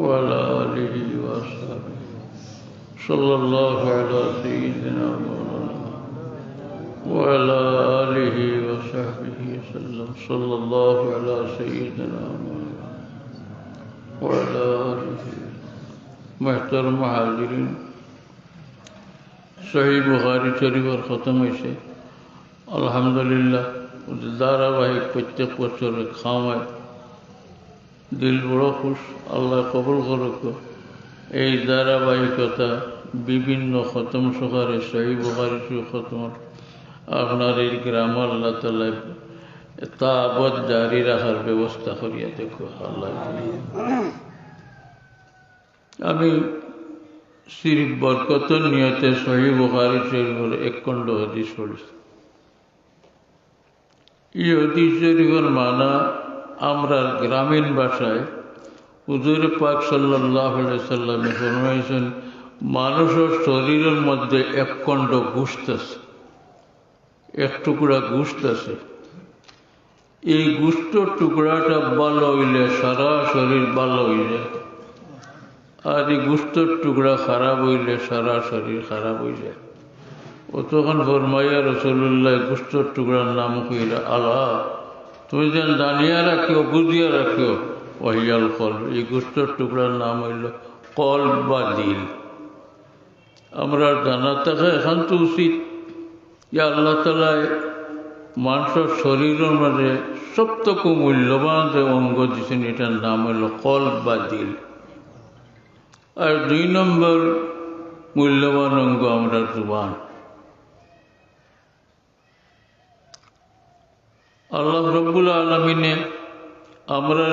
وعلى آله وأصحابه. صلى الله على سيدنا مولانا وعلى آله وصحبه وسلم. صلى الله على سيدنا مولانا وعلى آله. محترم حاضرين صحيح بخاري شريف اور ختم لله الحمدللہ دارا بھائی پچک وچر خام ہے. দিল বড় খুশ, আল্লাহ কবল করুক। এই ধারাবাহিকতা বিভিন্ন খতম সকারে সহি বুখারি খতম। আপনার এই গ্রাম আল্লাহ তালা তা আবদ জারি রাখার ব্যবস্থা করিয়া দেখো, আল্লাহ আমি সিরিফ বরকতর নিয়তে সহি বুখারি শরীফের এক খণ্ড হদিস পড়েছি। এই হদিস শরীফের মানা আমরা গ্রামীণ ভাষায় হুজুর পাক সাল্লাহ সাল্লামে ফরমাইছেন, মানুষের শরীরের মধ্যে এক খণ্ড গুস্ত আছে, এক টুকরা গুস্ত আছে। এই গুস্তর টুকরাটা ভালো হইলে সারা শরীর ভালো হইলে আর এই গুস্তর টুকরা খারাপ হইলে সারা শরীর খারাপ হয়ে যায়। ও তখন ফরমাইয়া রসুল্লাহ গুস্তর টুকরার নাম কইরা আল্লাহ তুমি যেন জানিয়া রাখিও, বুঝিয়া রাখিও। ওহিয়াল কল, এই গুস্তর টুকরার নাম হইল কল বা দিল আমরা জানা থাকা এখন তো উচিত। যে আল্লাহ তালায় মানুষের শরীরের মধ্যে সবথেকে মূল্যবান যে অঙ্গ দিয়েছেন, এটার নাম হইল কল বা দিল আর দুই নম্বর মূল্যবান অঙ্গ আমরা জুবান। আল্লাহ রব্বুল আলমিনে আমরা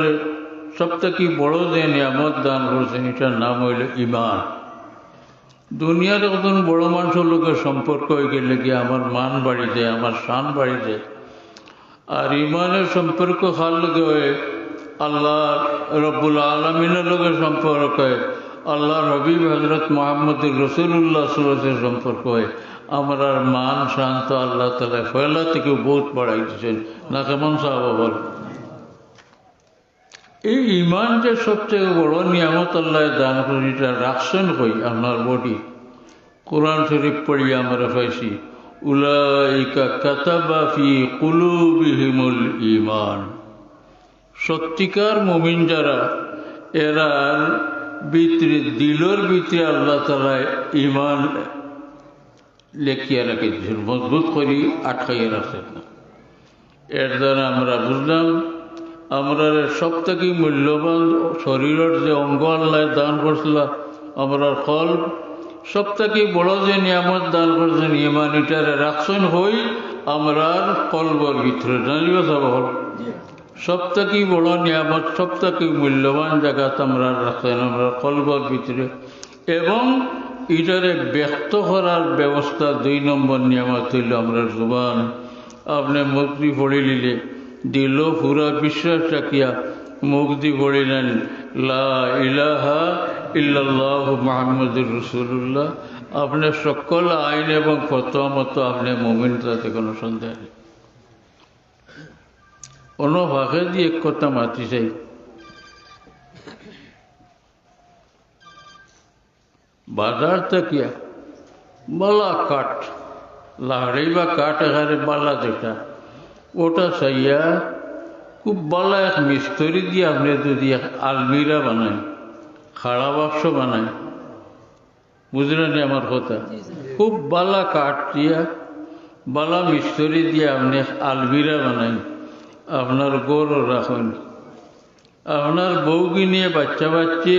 সবথেকে বড় যে নিয়ামত দান করছেন, এটার নাম হইল ইমান দুনিয়ার একজন বড় মানুষের লোকের সম্পর্ক হয়ে গেলে কি আমার মান বাড়ি যায়, আমার শান বাড়ি যায়? আর ইমানের সম্পর্ক খার লোকে হয়ে? আল্লাহ রব্বুল আলমিনের লোকের সম্পর্ক হয়। আল্লাহ রবি হজরত মোহাম্মদ রসুল্লাহ সুরসের সম্পর্ক হয়। আমার মান শান্ত, আল্লাহ তালা ফয়লা থেকে বহুত বাড়াই দিচ্ছেন না, কেমন সাহাব এই ইমান যে সবচেয়ে বড় নিয়ামত আল্লাহ দান করি, এটা রাখছেন কই? আপনার বডি। কোরআন শরীফ পড়ি আমরা পাইছি, উলাইকা কাতাবা ফি কুলুবিহিমুল ইমান সত্যিকার মুমিন যারা এরার ভিতরে দিলর ভিতরে আল্লাহ তালা ইমান লেখিয়া রাখে দিয়েছেন মজবুত করি আটকাইয়া রাখছেন না এর দ্বারা আমরা বুঝলাম, আমরা সব থেকে মূল্যবান শরীরের যে অঙ্গ আল্লাহ দান করছিল আমরা ফল সব থেকে বড় যে নিয়ামত দান করছেন ইমান ইটারে রাখছেন হই আমরার কলবর ভিতরে জানিবা সব সব থেকে বড় নিয়ামত সব থেকে মূল্যবান জায়গাত আমরা রাখছেন আমরা কলবর ভিতরে। এবং এটারে ব্যক্ত করার ব্যবস্থা দুই নম্বর নিয়ামত হইল আমরা জুবান। আপনি মুক্তি পড়ে নিলে, দিল পুরা বিশ্বাস রাখিয়া মুক্তি পড়িলেন লা ইলাহা ইল্লাল্লাহ মাহমুদুর রসুল্লাহ আপনার সকল আইন এবং কত মতো আপনি মমিন তাতে কোনো সন্দেহ নেই। অন্য ভাষা দিয়ে কথা মাতি চাই। বাজার থাকিয়া বালা কাঠ লাহড়ি বা কাঠ এখানে বালা যেটা ওটা চাইয়া খুব বালা এক মিস্তরি দিয়ে আপনি যদি আলমিরা বানায় খাড়া বাক্স বানায় বুঝলেন আমার কথা? খুব বালা কাঠ দিয়া বালা মিস্তরি দিয়ে আপনি আলমিরা বানাই আপনার গড় রাখুন। আপনার বউকে নিয়ে বাচ্চা বাচ্চে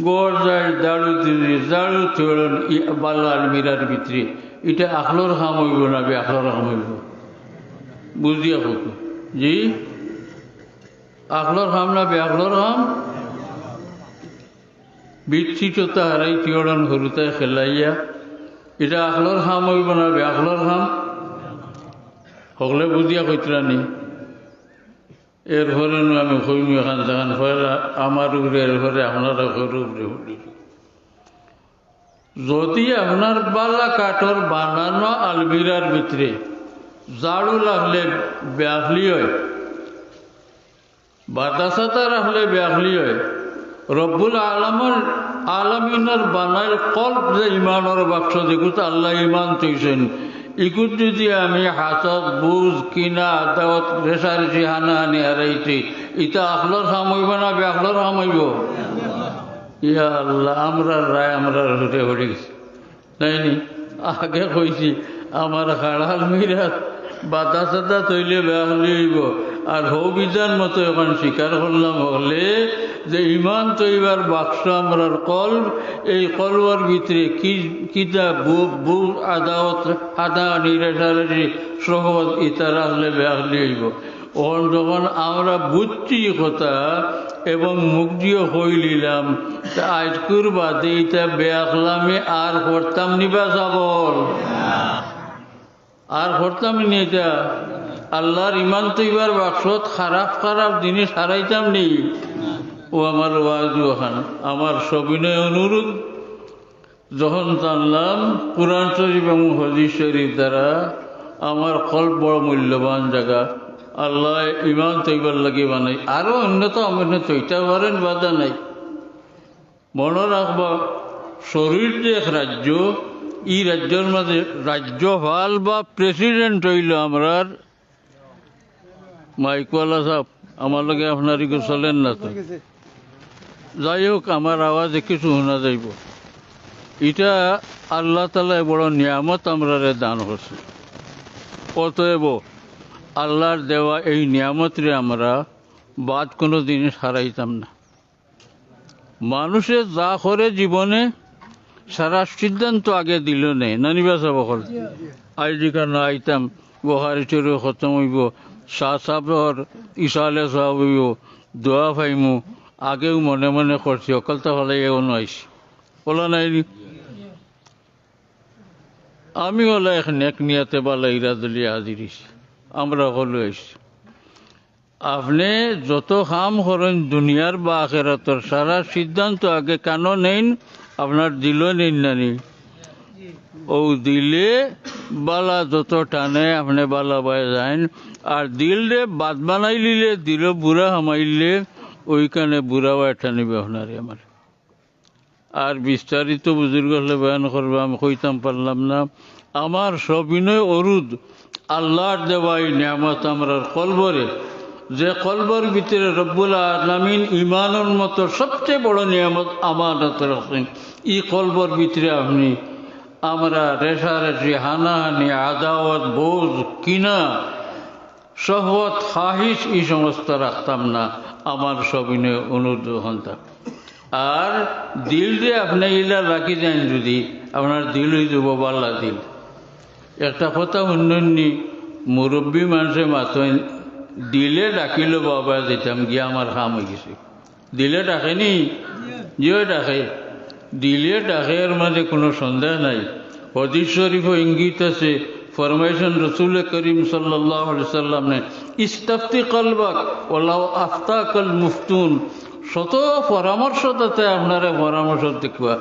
গড় দাড়ু দিয়ে দাড়ু চড়ন বালা আলমিরার ভিতরে। এটা আখলোর খাম হইব না বে আখলোর খাম হইব? বুঝিয়া হোক জি? আখলোর খাম না বে আখলোর খাম? বিচ্ছিটতা হারাই চিয়ড়ন হরুতায় খেলাইয়া। এটা আখলোর খাম হইব না বে আখলোর খাম? সকলে বুঝিয়া কইতরানি। এর ঘরে আমি কইমি এখান সেখান ফয়লা আমার উপরে, এর ঘরে আপনারা ঘরের উপরে উঠেছি যদি আপনার বালা কাঠর বানানো আলমিরার ভিতরে ঝাড়ু লাগলে ব্যাখলি হয় বাতা সাতা রাখলে ব্যাখলি হয়, রব্বুল আলমের আলমিনের বানার কল্প যে ইমানের বাক্স দেখুত আল্লাহ ইমান তৈছেন ইকুত যদি আমি হাতত বুঝ কিনা আদাওত রেসারেছি হানাহানি হারাইছি। ইটা আখলর সামইব না বেআখলর সামইব ইয়া আল্লাহ, আমরা রায়, আমরা হতে হয়ে গেছি। তাই নি? আগে কইছি, আমার খাড়াল মিরাত বাতা সাতা তৈলে বেয়া হইব। আর হৌ বিজার মতো এখন স্বীকার করলাম হলে যে ইমান তৈবার বাক্স আমরার কল, এই কলবার ভিতরে কি, কিতা বু বু আদাওত আদা নিরেসারি সহজ ইতা রাখলে বেয়া হইব ওখান যখন আমরা বুঝছি কথা এবং মুখ দিয়ে হই নিলাম, তা আজকুর বাদে এটা বেয়াখলামে আর করতাম নিবা যাবল আর করতাম নি এটা? আল্লাহর ইমান তৈবার বাক্সত খারাপ খারাপ জিনিস হারাইতাম নি। ও আমার ওয়াজ ওখান আমার সবিনয় অনুরোধ, যখন জানলাম কোরআন শরীফ এবং হদিস শরীফ দ্বারা আমার কল বড় মূল্যবান জায়গা, আল্লাহ ইমান তৈবার লাগে বানাই। আরও অন্যতম, অন্য তৈটা পারেন বাধা নাই। মনে রাখবা, শরীর যে এক রাজ্য, ই রাজ্যের মাঝে রাজ্যপাল বা প্রেসিডেন্ট হইল আমরার মাইকওয়ালা সাহেব, আমার লগে আপনার চলেন না তো? যাই হোক, আমার আওয়াজে কিছু শোনা যাইব। এটা আল্লাহ তালায় বড় নিয়ামত আমরারে দান করছে। অতএব আল্লাহর দেওয়া এই নিয়ামতরে আমরা বাদ কোনো জিনিস হারাইতাম না। মানুষে যা করে জীবনে, সারা সিদ্ধান্ত আগে দিল নেই নানিবা সাবকল আইজিকা না আইতাম, বহারি চুরি খতম হইব, শাহ সাহর ইসালে সাহেব হইব, দোয়া ফাইমু আগেও মনে মনে করছি অকলতা হলে এগোনো আইসি বলা নাই আমি হলে এখন এক নিয়াতে বালা ইরাদলি হাজিরিস আমরা হলো আইসি আপনি যত কাম করেন দুনিয়ার বা আখেরাতর সারা সিদ্ধান্ত আগে কেন নেন? আপনার দিল নিন নানি ও দিলে বালা যত টানে, আপনি বালা বাই যান আর দিল রে বাদ বানাই লিলে দিল বুড়া হামাইলে। ওইখানে বুড়া বাই টানিবে আপনারে আমার। আর বিস্তারিত বুজুর্গ হলে বয়ান করবে, আমি কইতাম পারলাম না। আমার সবিনয় অরুদ, আল্লাহর দেওয়াই নিয়ামত আমরা কলবরে। যে কলবর ভিতরে রব্বুল আলমিন ইমানের মতো সবচেয়ে বড় নিয়ামত আমানত রাখেন ই কলবর ভিতরে আপনি আমরা রেশারেশি, হানাহানি, আদাওয়াত, বোঝ, কিনা সহবত খাহিস এই সমস্ত রাখতাম না, আমার সবিনয় অনুরোধ হন্তাম আর দিল দিয়ে আপনি ইলা রাখি যান যদি, আপনার দিল যাব বাল্লা দিল। একটা কথা অন্যান্য মুরব্বী মানুষে মাতন দিলে ডাকিল বাবা, যেতাম গিয়ে আমার কাম হয়ে গেছে। দিলে ডাকেনি জিও ডাকে। দিলে ডাকে, এর মাঝে কোনো সন্দেহ নাই। হদিস শরীফ ইঙ্গিত আছে ফরমাইশন রসুল করিম সাল্লাম নে, ইস্তাফতি কলবাক ওলাও আফতাকল মুফতুন। শত পরামর্শদাতে আপনারা পরামর্শ দেখবা,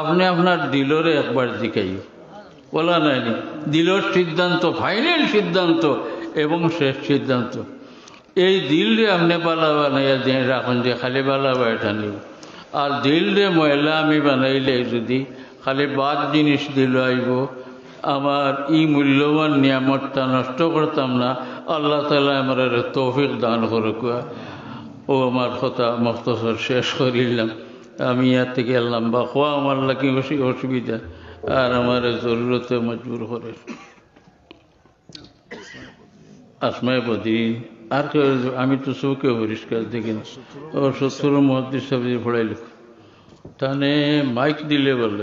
আপনি আপনার দিলরে একবার দিকাই বলা নাইনি দিলর সিদ্ধান্ত, ফাইনাল সিদ্ধান্ত এবং শেষ সিদ্ধান্ত। এই দিলরে আপনি বালা বানাইয়া দিয়ে রাখুন যে খালি বালা বাড়িটা নিব আর দিলরে ময়লা আমি বানাইলে যদি খালি বাদ জিনিস দিল আইব আমার ই মূল্যবান নিয়ামতটা নষ্ট করতাম না, আল্লাহ তালা আমার তৌফিক দান করুক। ও আমার কথা মখতসর শেষ করিলাম আমি ইয়ার থেকে এলাম বা খোয়া আমার লাগে বেশি অসুবিধা, আর আমার জরুরতে মজবুর করে। আসমায় বদিন আর কেউ আমি তো চৌকে পরিষ্কার দেখি না। ও সত্তর মহাদিস সাহেব পড়াইল তাহলে মাইক দিলে বলল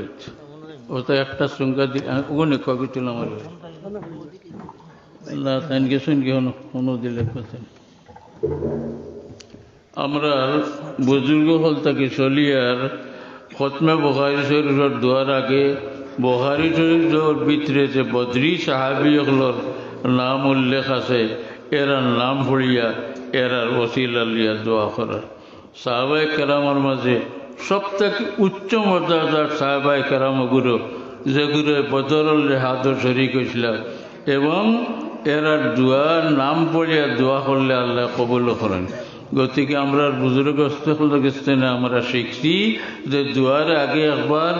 ও তো একটা দিয়ে ওখানে কবি তুল আমার না তাই গেছেন কি হনো কোনো দিলে কথা আমরা বুজুর্গ হল তাকে চলিয়ার খতমে বখারি শরীফের দোয়ার আগে, বখারি শরীফের ভিতরে যে বদ্রি সাহাবিগুলোর নাম উল্লেখ আছে এরার নাম ভরিয়া এরার ওসিলা লিয়া দোয়া করার। সাহাবাই কেরামার মাঝে সব থেকে উচ্চ মর্যাদার সাহাবাই কেরাম গুরু যেগুলো বদরল হাতর শরিক হয়েছিল। এবং এরার দোয়ার নাম পড়িয়া দোয়া করলে আল্লাহ কবুল করেন। গতিকে আমরা বুজুর্গ না আমরা শিখছি যে দুয়ারে আগে একবার,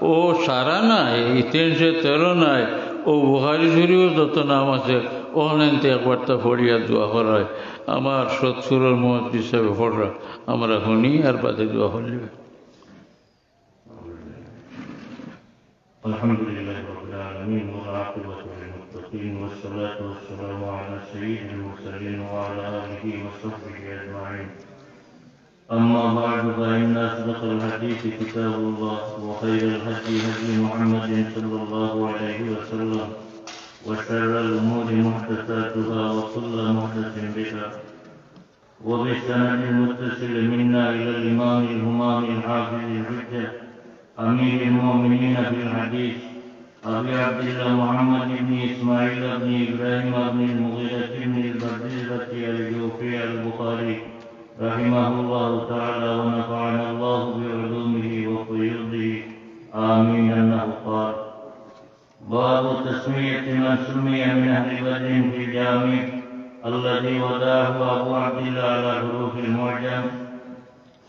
ও সারা নাই, তিনশো তেরো নাই, ও বুহারি শরীফও যত নাম আছে ওখানে একবার তা ফড়িয়া দোয়া করায়। আমার সৎসুরের মত হিসাবে ফড়া আমরা শুনি, আর বাদে দোয়া হলিবে الحمد لله رب العالمين والعاقبة للمتقين والصلاة والسلام على سيد المرسلين وعلى آله وصحبه أجمعين. أما بعد فإن أصدق الحديث كتاب الله وخير الهدي هدي محمد صلى الله عليه وسلم وشر الأمور محدثاتها وكل محدث بدعة. وبالسند المتصل منا إلى الإمام الهمام الحافظ الحجة أمير المؤمنين في الحديث أبي عبد الله محمد بن إسماعيل بن إبراهيم بن المغيرة بن البرديزة الجوفي البخاري رحمه الله تعالى ونفعنا الله بعلومه وفيوضه آمين أنه قال باب تسمية من سمي من أهل بدر في الجامع الذي وداه أبو عبد الله على حروف المعجم.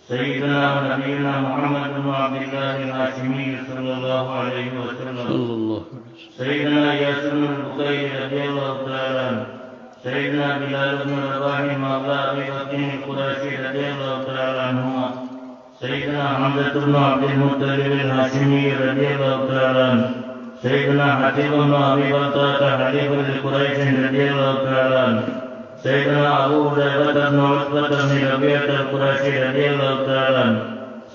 سيدنا ونبينا محمد بن عبد الله الهاشمي صلى الله عليه وسلم. صلى الله سيدنا ياسر بن البخير رضي الله تعالى عنه. سيدنا بلال بن رباح مولى أبي بكر القرشي رضي الله تعالى عنهما. سيدنا حمزة بن عبد المطلب الهاشمي رضي الله تعالى عنه. سيدنا حبيب بن أبي بكر حليف لقريش رضي الله تعالى عنه. سيدنا أبو هريره بن عتبة بن ربيعة القرشي رضي الله تعالى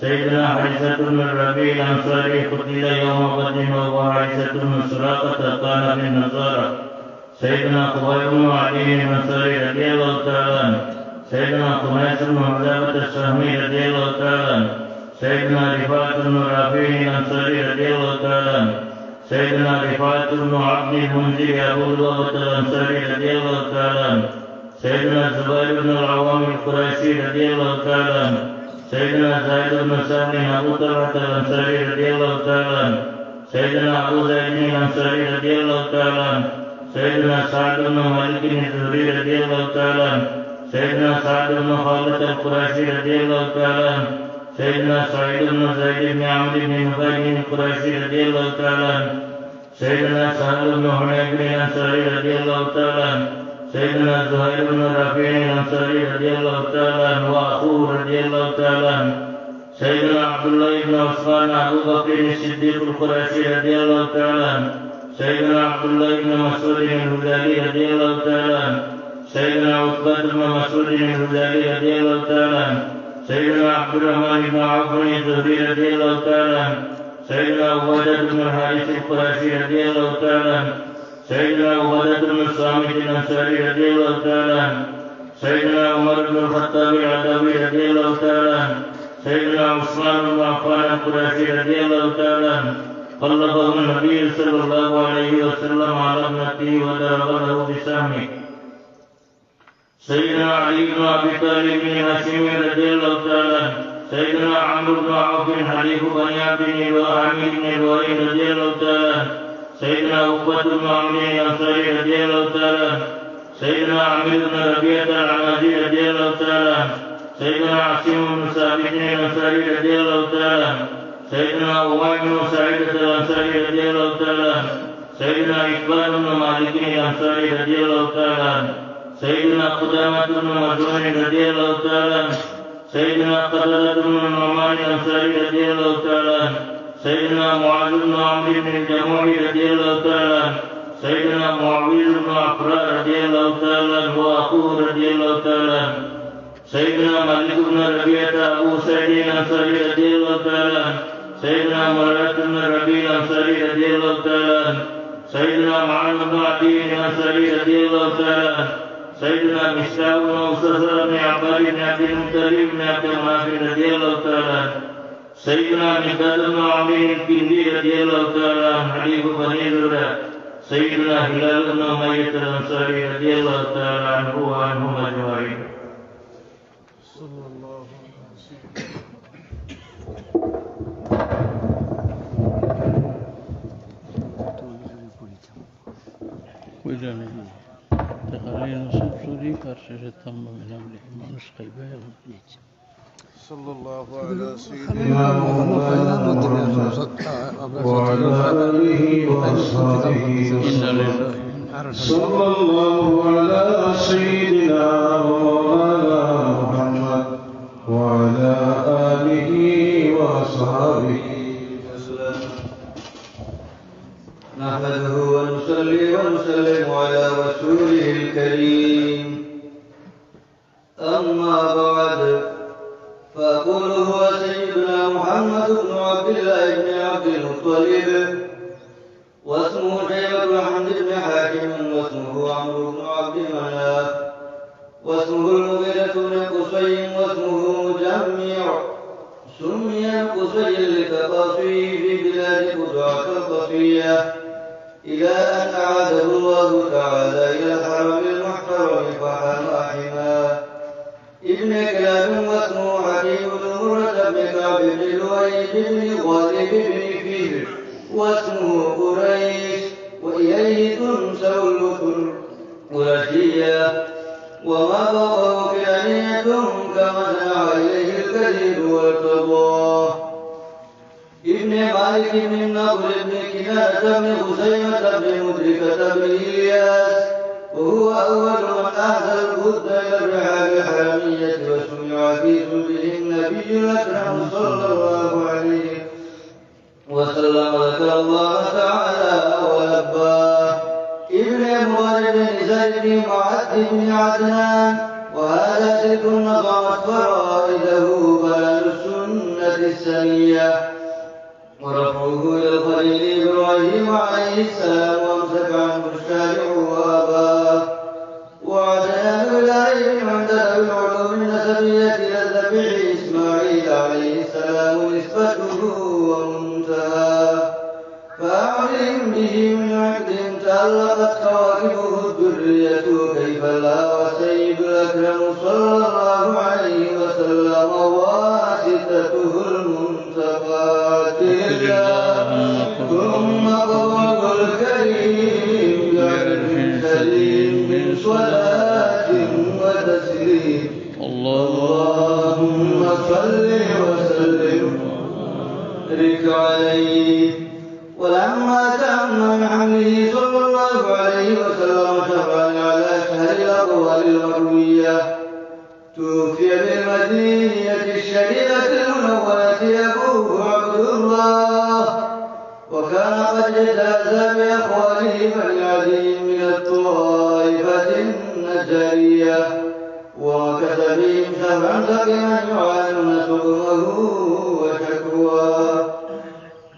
سيدنا حارثة بن الربيع الأنصاري قتل يوم وهو حارثة بن سراقة كان من النصارى. سيدنا خبيب بن علي الأنصاري رضي الله تعالى سيدنا خميس بن عذابة السهمي رضي الله تعالى سيدنا رفاعة بن رافع الأنصاري رضي الله تعالى سيدنا رفاعة بن عبد المنذر أبو لؤلؤة الأنصاري رضي الله تعالى عنه. سيدنا الزبير بن العوام القريشي رضي الله تعالى سيدنا زيد بن سهل أبو طلحة الأنصاري رضي الله تعالى سيدنا أبو زيد الأنصاري رضي الله تعالى سيدنا سعد بن مالك الزهري رضي الله تعالى سيدنا سعد بن خالد القرشي رضي الله تعالى سيدنا سعيد بن زيد بن عمرو بن نبي القرشي رضي الله تعالى سيدنا سهل بن حنيف الأنصاري رضي الله تعالى سيدنا زهير بن رافع الأنصاري رضي الله تعالى عنه وأخوه رضي الله تعالى عنه سيدنا عبد الله بن عثمان أبو بكر الصديق القرشي رضي الله تعالى عنه سيدنا عبد الله بن مسعود الهذلي رضي الله تعالى عنه سيدنا عتبة بن مسعود الهذلي رضي الله تعالى عنه سيدنا عبد الرحمن بن عوف الزهري رضي الله تعالى عنه سيدنا عبادة بن الحارث القرشي رضي الله تعالى عنه سيدنا عبادة بن الصامت الأنصاري رضي الله تعالى سيدنا عمر بن الخطاب العدوي رضي الله تعالى سيدنا عثمان بن عفان القرشي رضي الله تعالى عنه. خلفه النبي صلى الله عليه وسلم على ابنته له بسهمه. سيدنا علي بن أبي طالب بن هاشم رضي الله تعالى سيدنا عمرو بن عوف حليف بني عبد وعامر بن لؤي رضي الله تعالى سيدنا عقبة بن عمرو الأنصاري رضي الله تعالى سيدنا عمرو بن ربيعة العمازي رضي الله تعالى سيدنا عاصم بن ثابت الأنصاري رضي الله تعالى سيدنا أبي بن سعيد الأنصاري رضي الله تعالى سيدنا إقبال بن مالك الأنصاري رضي الله تعالى سيدنا قدامة بن مجنون رضي الله تعالى سيدنا قتادة بن النعمان الأنصاري رضي الله تعالى سيدنا معاذ بن عمرو بن الجموع رضي الله تعالى سيدنا معاوية بن عفراء رضي الله تعالى وأخوه رضي الله تعالى سيدنا مالك بن ربيعة أبو سعيد الأنصاري رضي الله تعالى سيدنا مرات بن ربيع الأنصاري رضي الله تعالى سيدنا معاذ بن عدي الأنصاري رضي الله تعالى سيدنا مشتاق بن أسس بن عباد بن عبد المطلب بن عبد المناف رضي الله تعالى سيدنا مقداد بن عمير الكندي رضي الله تعالى عنه حديث بني زرع سيدنا هلال بن أمية الأنصاري رضي الله تعالى عنه وعنهم أجمعين. صلى الله عليه وسلم وجميع تخرين صبصري كرشة تم من أملهم ونسقي بها ونجيت صلى الله على سيدنا وعلى آله إنا لله صلى الله على سيدنا ومولانا محمد وعلى آله وسلم نحمده ونصلي ونسلم على رسوله الكريم. أما بعد فأقول هو سيدنا محمد بن عبد الله بن عبد المطلب واسمه شيبة حمد بن حاكم واسمه عمرو بن عبد مناف واسمه المغيرة بن قصي واسمه مجمع سمي القصي لتقاصيه في بلاد قدعة القصية إلى أن أعاده الله تعالى إلى الحرم المحترم فحمى حماه ابن كلاب واسمه بن مرة بن بن لؤي بن غالب بن فيل واسمه قريش وإليه تنسب البكر قرشية وما فوقه كانية كما سمع إليه الكذب والتضاه ابن مالك بن النضر بن كنانة بن خزيمة بن مدركة بن إلياس وهو أول من أهدى البد إلى الرحاب الحرمية وسمع في صلبه النبي الأكرم صلى الله عليه وسلم. ذكر الله تعالى ولباه ابن مغرب بن زيد بن معد بن عدنان. وهذا سلك نظمت فرائده بلد السنة السنية. ورفعه إلى الخليل إبراهيم عليه السلام وأمسك عنه الشارع وعدنان الولاية عند ذوي العلوم النسبية إلى الذبيح إسماعيل عليه السلام نسبته ومنتهى فأعلم به من عقد تألقت كواكبه الذرية كيف لا وسيد الأكرم صلى الله عليه وسلم واسطته المنتقى ثم قول الكريم بعرف سليم من صلاة وتسليم اللهم صل وسلم. بارك عليه ولما تم من حمله صلى الله عليه وسلم شرعا على شهر الاقوال المرويه توفي بالمدينة الشريفه المنورة ابوه عبد الله. وكان قد اجتاز باخواله بني عدي من الطائفة النجاريه ومكث بهم شهرا سقيما يعانون سقمه وشكواه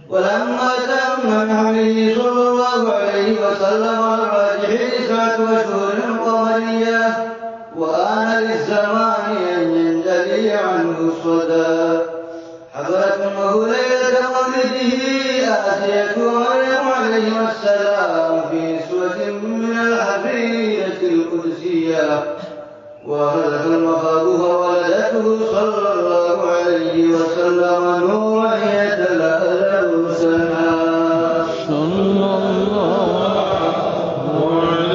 ولما تم من حمله صلى الله عليه وسلم على الراجح تسعة أشهر قمرية. وآن للزمان أن ينجلي عنه الصدى. أمه ليلة مولده آتية مريم عليه السلام في نسوة من الحفية القدسية وهلك مخاضها ولدته صلى الله عليه وسلم نورا يتلألأ سنا صلى الله وعلى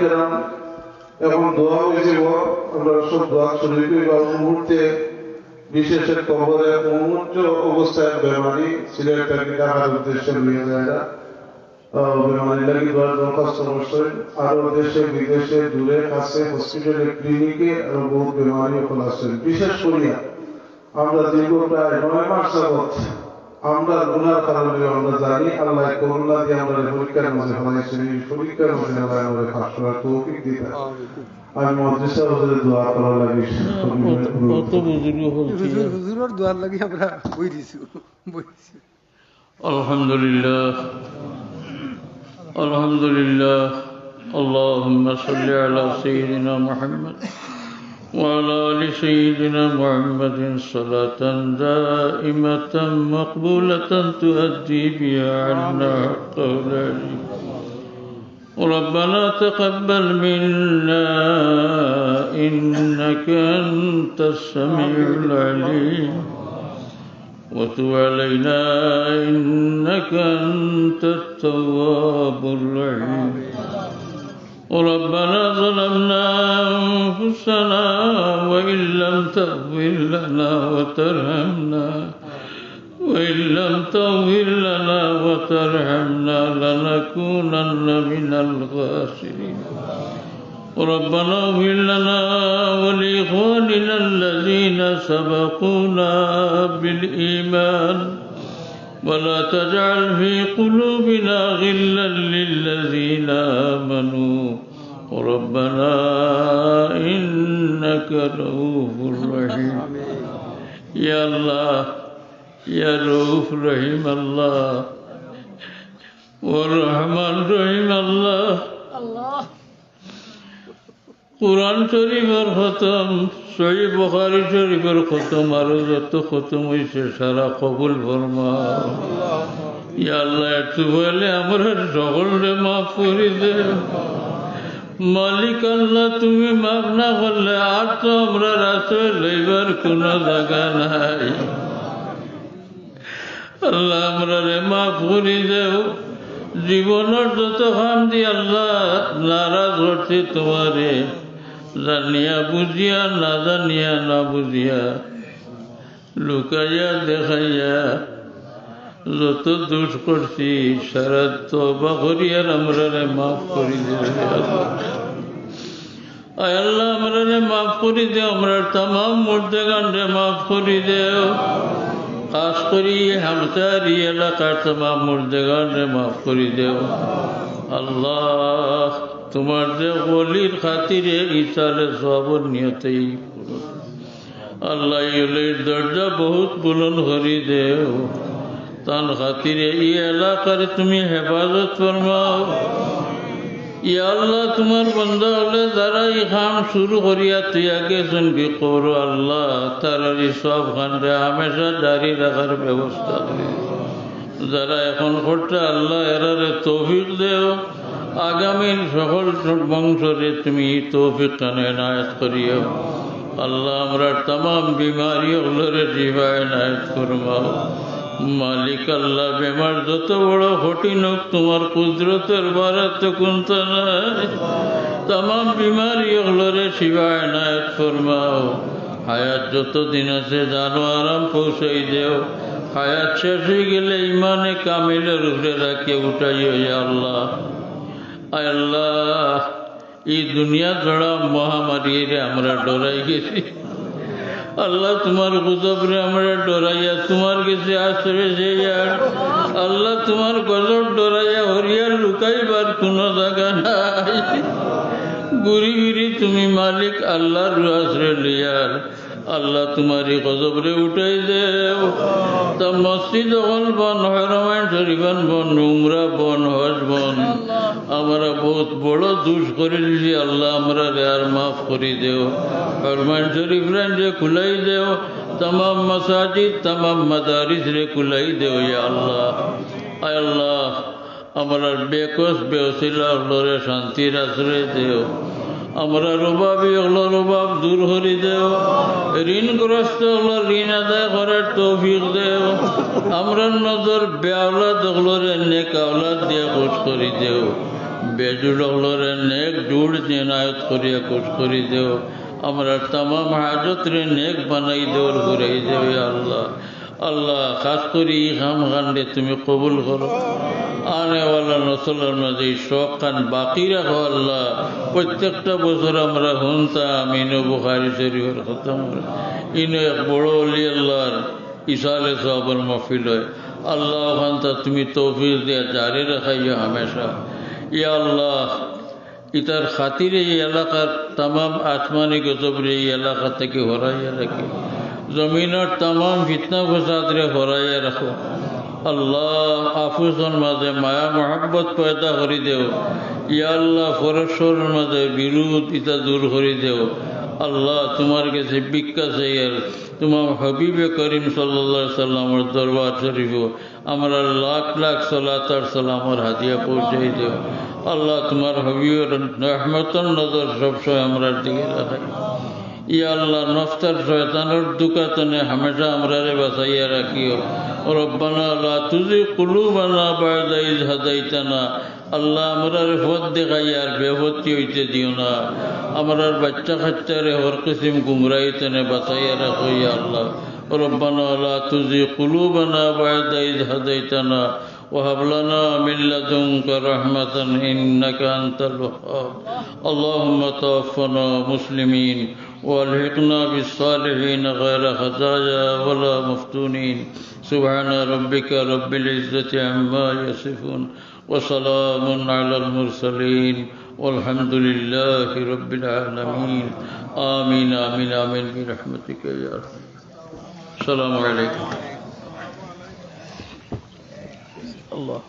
কেরাম এখন দোয়া হয়েছে আমরা সব দোয়া শরীর মুহূর্তে কবরে অবস্থায় বেমারি সিলেট থেকে উদ্দেশ্যে নিয়ে যায়। হসপিটালে বহু বেমারি বিশেষ আমরা দীর্ঘ প্রায় নয় মাস আমরা গুনার কারণে আমরা জানি আল্লাহ করুণা দিয়ে আমরা এই পরীক্ষার মাঝে ফলাইছি এই পরীক্ষার মাঝে আল্লাহ আমাদের ফাঁস করার তৌফিক দিতে আমি মদ্রিসা হুজুরের দোয়া করার লাগি কত বুজুর্গ হচ্ছে হুজুর হুজুরের দোয়ার লাগি আমরা বই দিছি বই দিছি الحمد لله الحمد لله اللهم صل على سيدنا محمد وعلى آل سيدنا محمد صلاة دائمة مقبولة تؤدي بها عنا أولادي ربنا تقبل منا إنك أنت السميع العليم. وتب علينا إنك أنت التواب الرحيم. ربنا ظلمنا أنفسنا وإن لم تغفر لنا وترحمنا وإن لم تغفر لنا وترحمنا لنكونن من الخاسرين. ربنا اغفر لنا ولإخواننا الذين سبقونا بالإيمان. ولا تجعل في قلوبنا غلا للذين آمنوا. ربنا إنك رؤوف رحيم. يا الله يا رؤوف رحيم الله. والرحمن رحيم الله. কোরআন শরীফের খতম, সহি বখারি শরীফের খতম, আরও যত খতম হয়েছে সারা কবুল ফরমা। আল্লাহ, একটু বলে আমরা সকলরে মাফ করে দে। মালিক আল্লাহ, তুমি মাফ না করলে আর তো আমরা রাস্তায় লইবার কোনো জায়গা নাই। আল্লাহ, আমরা রে মাফ করে দেও। জীবনের যত খাম দি আল্লাহ, নারাজ হচ্ছে তোমারে। জানিয়া বুঝিয়া, না জানিয়া, না বুঝিয়া, লুকাইয়া দেখাইয়া যত দোষ করছি, সারা তবা করিয়ার আমরা মাফ করি আল্লাহ। আমরা মাফ করি দেও আমরা তাম মুর্দে গান্ডে মাফ করি দেও খাস করি হামসারি এলাকার তাম মুর্দে গান্ডে মাফ করি দেও আল্লাহ। তোমার যে গলির খাতিরে ইসারে সব নিয়তেই আল্লাহ ইলের দরজা বহুত বুলন করি দেও। তান খাতিরে এই এলাকার তুমি হেফাজত ফরমাও। ইয়া আল্লাহ, তোমার বন্ধ হলে যারা এই খাম শুরু করিয়া তুই আগে শুনবি করো আল্লাহ তারা সব খানরে হামেশা জারি রাখার ব্যবস্থা করি যারা এখন করতে আল্লাহ এরারে তৌফিক দেও। আগামীর সকল বংশরে তুমি তৌফিক কানে নায়ত করিও। আল্লাহ আমরা তাম বিমারি ওগুলোরে জীবায় নায়ত করবাও মালিক আল্লাহ, বেমার যত বড় কঠিন হোক তোমার কুদরতের বারাত কুন্ত নাই। তাম বিমারি ওগুলোরে শিবায় নায়ত ফরমাও। হায়াত যত দিন আছে, জানো আরাম পৌঁছাই দেও। হায়াত শেষ হয়ে গেলে ইমানে কামিলের উপরে রাখিয়ে উঠাইও ইয়া আল্লাহ। আল্লাহ, এই দুনিয়া ধরা মহামারীরে আমরা ডরাই গেছি। আল্লাহ তোমার গুজবরে আমরা ডরাইয়া, তোমার কাছে আশ্রয় যাইয়ার আল্লাহ তোমার গজব ডরাইয়া হরিয়ার লুকাইবার কোনো জায়গা নাই। গুরি গুরি তুমি মালিক, আল্লাহর আশ্রয় লিয়ার আল্লাহ তোমারই গজবরে উঠাই দেও। তা মসজিদ হল বন হরমাইন শরীফান বন নোংরা বন হজ বন। আমরা বহুত বড় দুষ করে দিছি আল্লাহ আমরা আর মাফ করে দেও। হরমাইন শরীফ যে খুলাই দেও তাম মসাজিদ তাম মাদারিস রে খুলাই দেও ইয়া আল্লাহ। আয় আল্লাহ আমরা বেকস বেওসিলা শান্তির আশ্রয় দেও। আমরা রোবাবি হল রোবাব, দূর হরি দেও। ঋণগ্রস্ত হল ঋণ আদায় করার তৌফিক দেও। আমরা নজর বেআলাদ হলরে নেক আওলাদ দিয়ে খুশ করি দেও। বেজুড় হলরে নেক জুড় জেনায়ত করিয়া খুশ করি দেও। আমরা তামাম হাজত রে নেক বানাই দেওয়ার ঘুরাই ইয়া আল্লাহ। আল্লাহ, খাস করি হাম খান্ডে তুমি কবুল করো। আনেওয়ালা নসলের মাঝে এই শখ খান বাকি রাখো আল্লাহ। প্রত্যেকটা বছর আমরা শুনতাম ইনো বুখারি শরীফের খতম ইনো এক বড় অলি আল্লাহর ইসালে সাহবের মফিল হয়। আল্লাহ ওখান তুমি তৌফিক দিয়া জারি রাখাইয়া হামেশা। ইয়া আল্লাহ, ইতার খাতিরে এই এলাকার তাম আসমানি গজবরে এই এলাকা থেকে হরাইয়া রাখি। জমিনের তাম ফিতনা ফসাদরে হরাইয়া রাখো। আল্লাহ আফুসর মাঝে মায়া মহাব্বত পয়দা করে দেও। ইয়া আল্লাহ পরস্পরের মাঝে বিরোধ ইতা দূর করে দেও। আল্লাহ তোমার কাছে বিজ্ঞা চাইয়ার তোমার হবিবে করিম সাল্লা সাল্লামর দরবার শরীফ আমরা লাখ লাখ সালাতার সালামর হাদিয়া পৌঁছাই দেও। আল্লাহ তোমার হবিবের রহমতর নজর সবসময় আমরা দিকে রাখাই یا اللہ نفتر شیطان اور دکاتن ہمیشہ ہمارے بسائیہ رکھیو۔ ربنا لا تزی قلوبنا بعد از ہدایتنا اللہ ہمارے فوت دکھا یار بے فوتی ہوئیتے دیونا۔ ہمارے بچہ خچہ رہے اور قسم گمرائی تنے بسائیہ رکھو یا اللہ۔ ربنا لا تزی قلوبنا بعد از ہدایتنا وهب لَنَا مِنْ لَدُنْكَ رَحْمَةً إِنَّكَ أَنْتَ الْوَحَابِ اللهم تَوَفَّنَا مُسْلِمِينَ وألحقنا بالصالحين غير خزايا ولا مفتونين. سبحان ربك رب العزة عما يصفون وسلام على المرسلين. والحمد لله رب العالمين. آمين آمين آمين. برحمتك يا أرحم. السلام عليكم. الله.